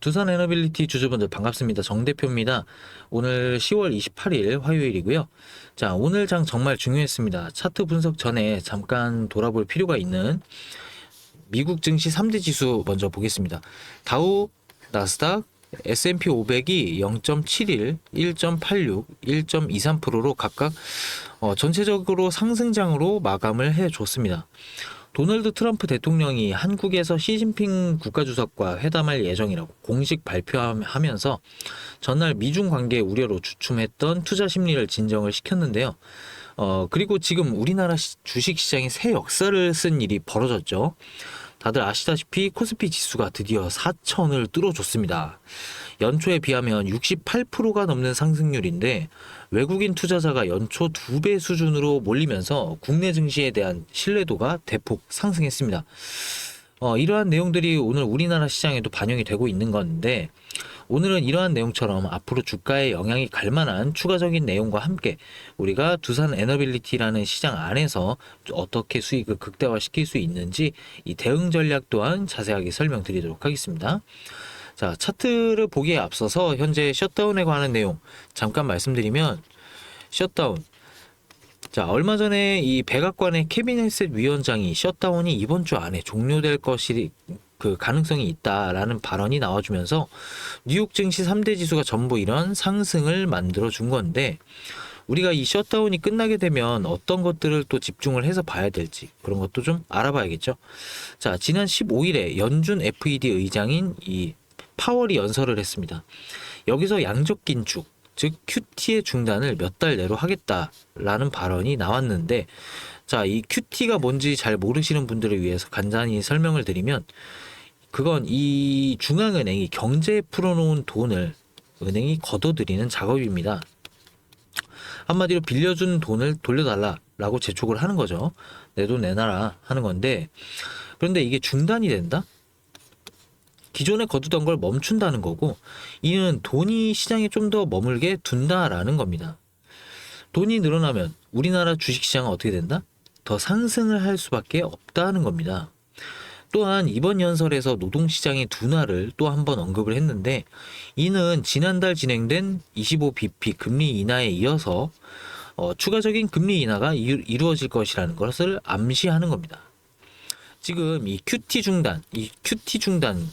두산 에너빌리티 주주분들 반갑습니다. 정 대표입니다. 오늘 10월 28일 화요일이고요. 자, 오늘 장 정말 중요했습니다. 차트 분석 전에 잠깐 돌아볼 필요가 있는 미국 증시 3대 지수 먼저 보겠습니다. 다우, 나스닥, S&P 500이 0.71, 1.86, 1.23%로 각각 어, 전체적으로 상승장으로 마감을 해 줬습니다. 도널드 트럼프 대통령이 한국에서 시진핑 국가주석과 회담할 예정이라고 공식 발표하면서 전날 미중 관계 우려로 주춤했던 투자 심리를 진정을 시켰는데요. 어, 그리고 지금 우리나라 시- 주식 시장에 새 역사를 쓴 일이 벌어졌죠. 다들 아시다시피 코스피 지수가 드디어 4천을 뚫어줬습니다. 연초에 비하면 68%가 넘는 상승률인데 외국인 투자자가 연초 2배 수준으로 몰리면서 국내 증시에 대한 신뢰도가 대폭 상승했습니다. 어, 이러한 내용들이 오늘 우리나라 시장에도 반영이 되고 있는 건데 오늘은 이러한 내용처럼 앞으로 주가에 영향이 갈 만한 추가적인 내용과 함께 우리가 두산 에너빌리티라는 시장 안에서 어떻게 수익을 극대화시킬 수 있는지 이 대응 전략 또한 자세하게 설명드리도록 하겠습니다. 자, 차트를 보기에 앞서서 현재 셧다운에 관한 내용 잠깐 말씀드리면 셧다운 자, 얼마 전에 이 백악관의 캐비넷 위원장이 셧다운이 이번 주 안에 종료될 것이 그 가능성이 있다라는 발언이 나와주면서 뉴욕 증시 3대 지수가 전부 이런 상승을 만들어 준 건데 우리가 이 셧다운이 끝나게 되면 어떤 것들을 또 집중을 해서 봐야 될지 그런 것도 좀 알아봐야겠죠. 자, 지난 15일에 연준 FED 의장인 이 파월이 연설을 했습니다. 여기서 양적 긴축, 즉 QT의 중단을 몇 달 내로 하겠다라는 발언이 나왔는데 자, 이 QT가 뭔지 잘 모르시는 분들을 위해서 간단히 설명을 드리면 그건 이 중앙은행이 경제에 풀어놓은 돈을 은행이 걷어들이는 작업입니다. 한마디로 빌려준 돈을 돌려달라라고 재촉을 하는 거죠. 내 돈 내놔라 하는 건데 그런데 이게 중단이 된다? 기존에 거두던 걸 멈춘다는 거고 이는 돈이 시장에 좀 더 머물게 둔다라는 겁니다. 돈이 늘어나면 우리나라 주식시장은 어떻게 된다? 더 상승을 할 수밖에 없다는 겁니다. 또한 이번 연설에서 노동시장의 둔화를 또 한 번 언급을 했는데 이는 지난달 진행된 25bp 금리 인하에 이어서 어, 추가적인 금리 인하가 이- 이루어질 것이라는 것을 암시하는 겁니다. 지금 이 QT 중단, 이 QT 중단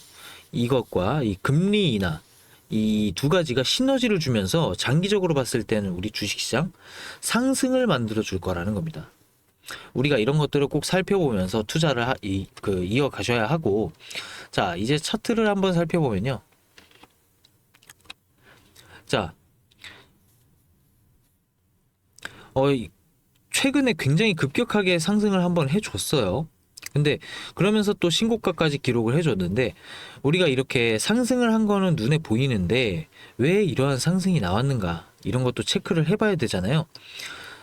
이것과 이 금리 인하 이 두 가지가 시너지를 주면서 장기적으로 봤을 때는 우리 주식시장 상승을 만들어 줄 거라는 겁니다. 우리가 이런 것들을 꼭 살펴보면서 투자를 하, 이, 그 이어 가셔야 하고 자 이제 차트를 한번 살펴보면요. 자, 어, 이- 최근에 굉장히 급격하게 상승을 한번 해줬어요. 근데 그러면서 또 신고가까지 기록을 해줬는데 우리가 이렇게 상승을 한 거는 눈에 보이는데 왜 이러한 상승이 나왔는가 이런 것도 체크를 해봐야 되잖아요.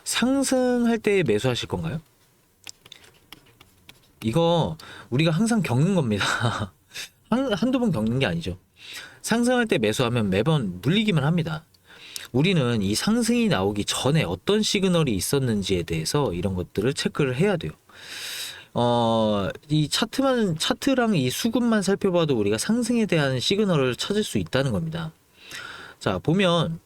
상승할 때 매수하실 건가요? 이거 우리가 항상 겪는 겁니다. 한, 한두 번 겪는 게 아니죠. 상승할 때 매수하면 매번 물리기만 합니다. 우리는 이 상승이 나오기 전에 어떤 시그널이 있었는지에 대해서 이런 것들을 체크를 해야 돼요. 어, 이 차트만, 차트랑 이 수급만 살펴봐도 우리가 상승에 대한 시그널을 찾을 수 있다는 겁니다. 자, 보면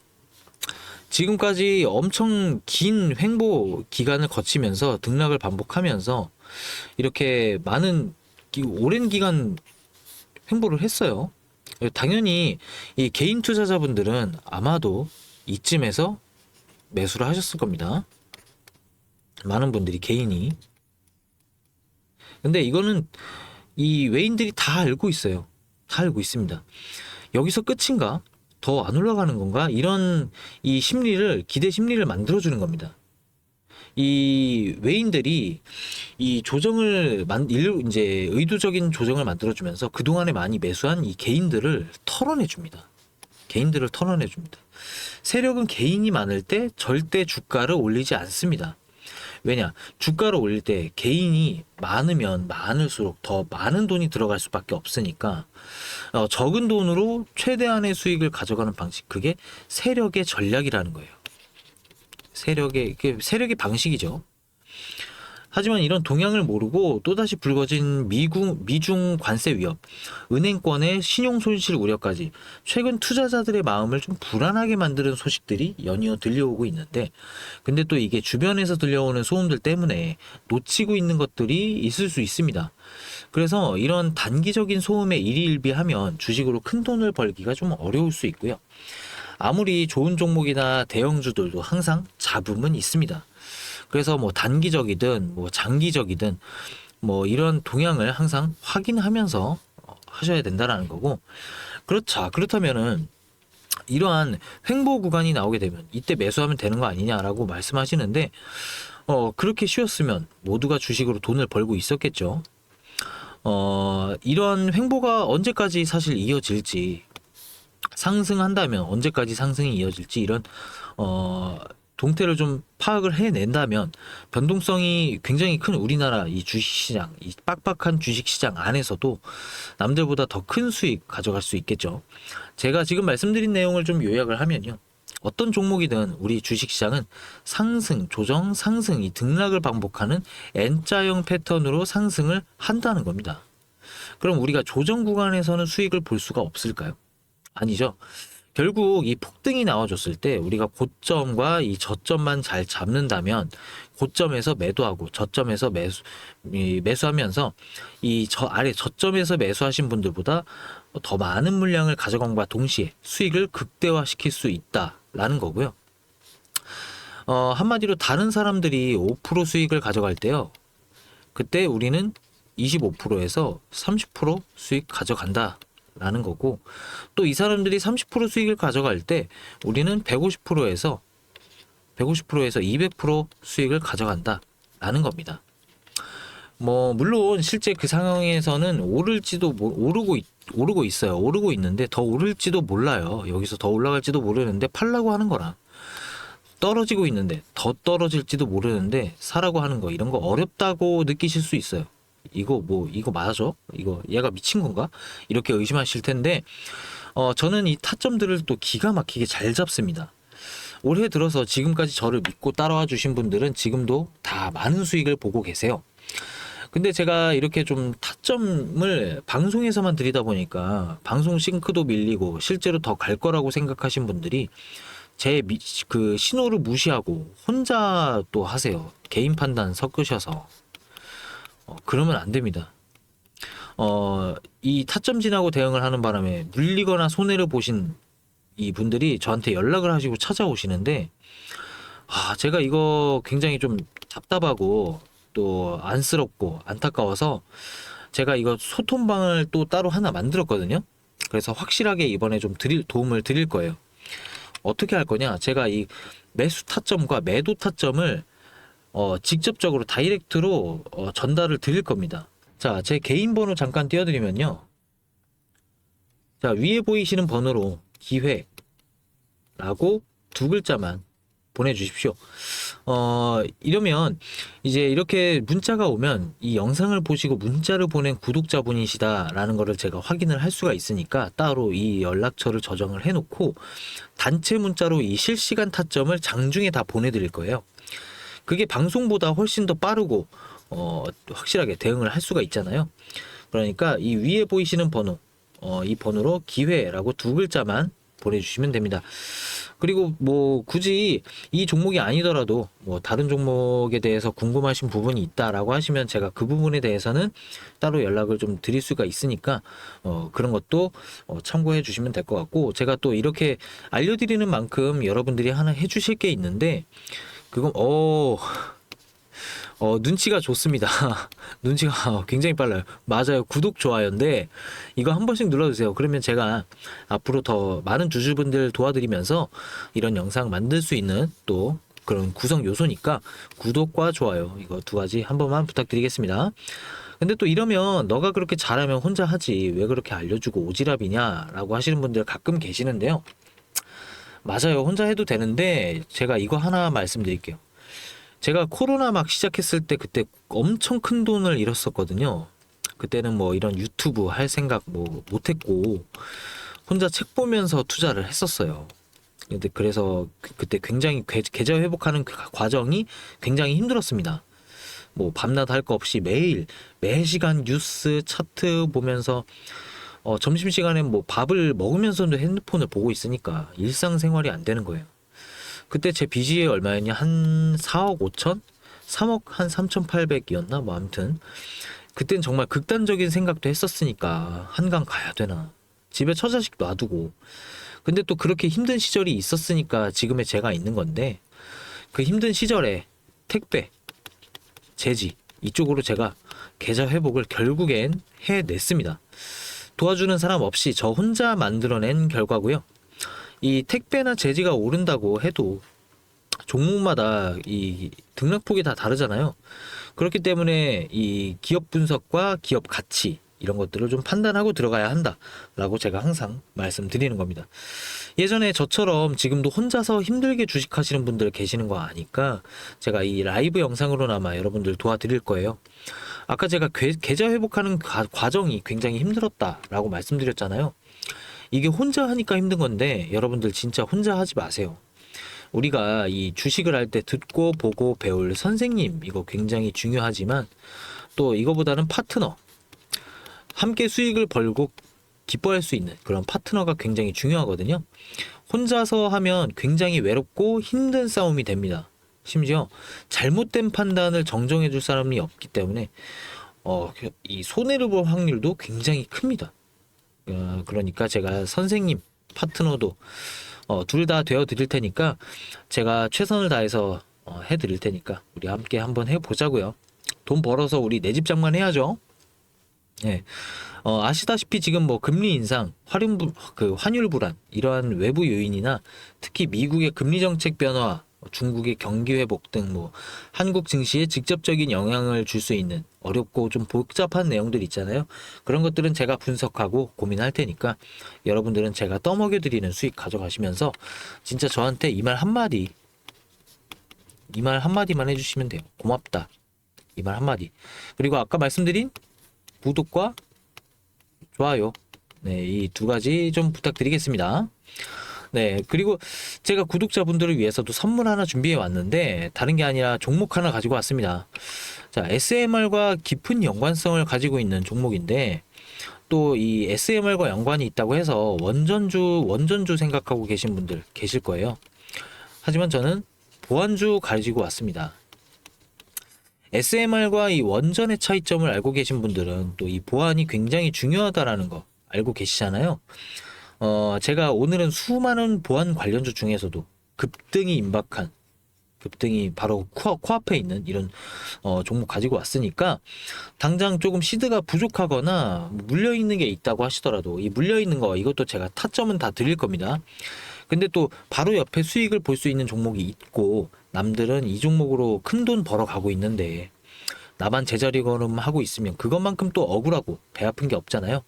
지금까지 엄청 긴 횡보 기간을 거치면서 등락을 반복하면서 이렇게 많은 기- 오랜 기간 횡보를 했어요. 당연히 이 개인 투자자분들은 아마도 이쯤에서 매수를 하셨을 겁니다. 많은 분들이 개인이. 근데 이거는 이 외인들이 다 알고 있어요. 다 알고 있습니다. 여기서 끝인가? 더 안 올라가는 건가? 이런 이 심리를 기대 심리를 만들어 주는 겁니다. 이 외인들이 이 조정을 이제 의도적인 조정을 만들어 주면서 그동안에 많이 매수한 이 개인들을 털어내 줍니다. 개인들을 털어내 줍니다. 세력은 개인이 많을 때 절대 주가를 올리지 않습니다. 왜냐? 주가를 올릴 때 개인이 많으면 많을수록 더 많은 돈이 들어갈 수밖에 없으니까 어, 적은 돈으로 최대한의 수익을 가져가는 방식 그게 세력의 전략이라는 거예요. 세력의 그 세력의 방식이죠. 하지만 이런 동향을 모르고 또다시 불거진 미국, 미중 관세 위협, 은행권의 신용 손실 우려까지 최근 투자자들의 마음을 좀 불안하게 만드는 소식들이 연이어 들려오고 있는데 근데 또 이게 주변에서 들려오는 소음들 때문에 놓치고 있는 것들이 있을 수 있습니다. 그래서 이런 단기적인 소음에 일희일비하면 주식으로 큰 돈을 벌기가 좀 어려울 수 있고요. 아무리 좋은 종목이나 대형주들도 항상 잡음은 있습니다. 그래서 뭐 단기적이든 뭐 장기적이든 뭐 이런 동향을 항상 확인하면서 어, 하셔야 된다라는 거고 그렇자 그렇다면은 이러한 횡보 구간이 나오게 되면 이때 매수하면 되는 거 아니냐라고 말씀하시는데 어 그렇게 쉬웠으면 모두가 주식으로 돈을 벌고 있었겠죠. 어 이런 횡보가 언제까지 사실 이어질지 상승한다면 언제까지 상승이 이어질지 이런 어 동태를 좀 파악을 해낸다면 변동성이 굉장히 큰 우리나라 이 주식시장, 이 빡빡한 주식시장 안에서도 남들보다 더 큰 수익 가져갈 수 있겠죠. 제가 지금 말씀드린 내용을 좀 요약을 하면요. 어떤 종목이든 우리 주식시장은 상승, 조정, 상승, 이 등락을 반복하는 N자형 패턴으로 상승을 한다는 겁니다. 그럼 우리가 조정 구간에서는 수익을 볼 수가 없을까요? 아니죠. 결국 이 폭등이 나와줬을 때 우리가 고점과 이 저점만 잘 잡는다면 고점에서 매도하고 저점에서 매수 이 매수하면서 이 저 아래 저점에서 매수하신 분들보다 더 많은 물량을 가져간과 동시에 수익을 극대화시킬 수 있다라는 거고요. 어, 한마디로 다른 사람들이 5% 수익을 가져갈 때요. 그때 우리는 25%에서 30% 수익 가져간다. 라는 거고 또 이 사람들이 30% 수익을 가져갈 때 우리는 150%에서 150%에서 200% 수익을 가져간다 라는 겁니다. 뭐 물론 실제 그 상황에서는 오를지도 모- 오르고 있, 오르고 있어요. 오르고 있는데 더 오를지도 몰라요. 여기서 더 올라갈지도 모르는데 팔라고 하는 거랑 떨어지고 있는데 더 떨어질지도 모르는데 사라고 하는 거 이런 거 어렵다고 느끼실 수 있어요. 이거 뭐 이거 맞아? 이거 얘가 미친 건가? 이렇게 의심하실 텐데 어 저는 이 타점들을 또 기가 막히게 잘 잡습니다. 올해 들어서 지금까지 저를 믿고 따라와 주신 분들은 지금도 다 많은 수익을 보고 계세요. 근데 제가 이렇게 좀 타점을 방송에서만 드리다 보니까 방송 싱크도 밀리고 실제로 더 갈 거라고 생각하신 분들이 제 그 신호를 무시하고 혼자 또 하세요. 개인 판단 섞으셔서. 어, 그러면 안 됩니다. 어, 이 타점 지나고 대응을 하는 바람에 물리거나 손해를 보신 이 분들이 저한테 연락을 하시고 찾아오시는데, 아, 제가 이거 굉장히 좀 답답하고 또 안쓰럽고 안타까워서 제가 이거 소통방을 또 따로 하나 만들었거든요. 그래서 확실하게 이번에 좀 드릴, 도움을 드릴 거예요. 어떻게 할 거냐? 제가 이 매수 타점과 매도 타점을 어, 직접적으로 다이렉트로 어, 전달을 드릴 겁니다. 자, 제 개인 번호 잠깐 띄워드리면요. 자, 위에 보이시는 번호로 기회라고 두 글자만 보내주십시오. 어, 이러면 이제 이렇게 문자가 오면 이 영상을 보시고 문자를 보낸 구독자분이시다라는 거를 제가 확인을 할 수가 있으니까 따로 이 연락처를 저장을 해놓고 단체 문자로 이 실시간 타점을 장중에 다 보내드릴 거예요. 그게 방송보다 훨씬 더 빠르고 어, 확실하게 대응을 할 수가 있잖아요. 그러니까 이 위에 보이시는 번호, 어, 이 번호로 기회라고 두 글자만 보내주시면 됩니다. 그리고 뭐 굳이 이 종목이 아니더라도 뭐 다른 종목에 대해서 궁금하신 부분이 있다라고 하시면 제가 그 부분에 대해서는 따로 연락을 좀 드릴 수가 있으니까 어 그런 것도 어 참고해 주시면 될 것 같고 제가 또 이렇게 알려드리는 만큼 여러분들이 하나 해주실 게 있는데 그건 어, 어 눈치가 좋습니다. 눈치가 굉장히 빨라요. 맞아요. 구독 좋아요인데 이거 한 번씩 눌러주세요. 그러면 제가 앞으로 더 많은 주주분들 도와드리면서 이런 영상 만들 수 있는 또 그런 구성 요소니까 구독과 좋아요 이거 두 가지 한 번만 부탁드리겠습니다. 근데 또 이러면 너가 그렇게 잘하면 혼자 하지 왜 그렇게 알려주고 오지랖이냐라고 하시는 분들 가끔 계시는데요. 맞아요. 혼자 해도 되는데 제가 이거 하나 말씀드릴게요. 제가 코로나 막 시작했을 때 그때 엄청 큰 돈을 잃었었거든요. 그때는 뭐 이런 유튜브 할 생각 뭐 못했고 혼자 책 보면서 투자를 했었어요. 근데 그래서 그- 그때 굉장히 계- 계좌 회복하는 그 과정이 굉장히 힘들었습니다. 뭐 밤낮 할 거 없이 매일 매 시간 뉴스 차트 보면서 어, 점심시간에 뭐 밥을 먹으면서도 핸드폰을 보고 있으니까 일상생활이 안 되는 거예요. 그때 제 빚이 얼마였냐? 한 4억 5천? 3억 한 3,800이었나? 뭐 아무튼 그땐 정말 극단적인 생각도 했었으니까 한강 가야 되나? 집에 처자식 놔두고 근데 또 그렇게 힘든 시절이 있었으니까 지금의 제가 있는 건데 그 힘든 시절에 택배, 제지 이쪽으로 제가 계좌 회복을 결국엔 해냈습니다. 도와주는 사람 없이 저 혼자 만들어낸 결과고요. 이 택배나 제지가 오른다고 해도 종목마다 이 등락폭이 다 다르잖아요. 그렇기 때문에 이 기업 분석과 기업 가치 이런 것들을 좀 판단하고 들어가야 한다라고 제가 항상 말씀드리는 겁니다. 예전에 저처럼 지금도 혼자서 힘들게 주식하시는 분들 계시는 거 아니까 제가 이 라이브 영상으로나마 여러분들 도와드릴 거예요. 아까 제가 궤- 계좌 회복하는 가- 과정이 굉장히 힘들었다라고 말씀드렸잖아요. 이게 혼자 하니까 힘든 건데 여러분들 진짜 혼자 하지 마세요. 우리가 이 주식을 할 때 듣고 보고 배울 선생님 이거 굉장히 중요하지만 또 이거보다는 파트너 함께 수익을 벌고 기뻐할 수 있는 그런 파트너가 굉장히 중요하거든요. 혼자서 하면 굉장히 외롭고 힘든 싸움이 됩니다. 심지어 잘못된 판단을 정정해 줄 사람이 없기 때문에 어, 이 손해를 볼 확률도 굉장히 큽니다. 어, 그러니까 제가 선생님, 파트너도 어, 둘 다 되어 드릴 테니까 제가 최선을 다해서 어, 해 드릴 테니까 우리 함께 한번 해 보자고요. 돈 벌어서 우리 내 집 장만 해야죠. 예. 어, 아시다시피 지금 뭐 금리 인상, 활용 부, 그 환율 불안 이러한 외부 요인이나 특히 미국의 금리 정책 변화, 중국의 경기 회복 등 뭐 한국 증시에 직접적인 영향을 줄 수 있는 어렵고 좀 복잡한 내용들 있잖아요. 그런 것들은 제가 분석하고 고민할 테니까 여러분들은 제가 떠먹여 드리는 수익 가져가시면서 진짜 저한테 이 말 한마디 이 말 한마디만 해주시면 돼요. 고맙다. 이 말 한마디. 그리고 아까 말씀드린 구독과 좋아요. 네, 이 두 가지 좀 부탁드리겠습니다. 네, 그리고 제가 구독자분들을 위해서도 선물 하나 준비해 왔는데 다른 게 아니라 종목 하나 가지고 왔습니다. 자, SMR과 깊은 연관성을 가지고 있는 종목인데 또 이 SMR과 연관이 있다고 해서 원전주 원전주 생각하고 계신 분들 계실 거예요. 하지만 저는 보안주 가지고 왔습니다. SMR과 이 원전의 차이점을 알고 계신 분들은 또 이 보안이 굉장히 중요하다라는 거 알고 계시잖아요. 어, 제가 오늘은 수많은 보안 관련주 중에서도 급등이 임박한 급등이 바로 코, 코앞에 있는 이런 어, 종목 가지고 왔으니까 당장 조금 시드가 부족하거나 물려 있는 게 있다고 하시더라도 이 물려 있는 거 이것도 제가 타점은 다 드릴 겁니다. 근데 또 바로 옆에 수익을 볼 수 있는 종목이 있고 남들은 이 종목으로 큰 돈 벌어 가고 있는데 나만 제자리 걸음하고 있으면 그것만큼 또 억울하고 배 아픈 게 없잖아요.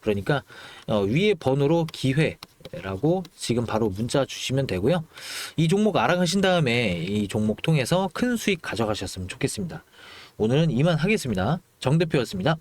그러니까 어, 위에 번호로 기회라고 지금 바로 문자 주시면 되고요. 이 종목 알아가신 다음에 이 종목 통해서 큰 수익 가져가셨으면 좋겠습니다. 오늘은 이만 하겠습니다. 정 대표였습니다.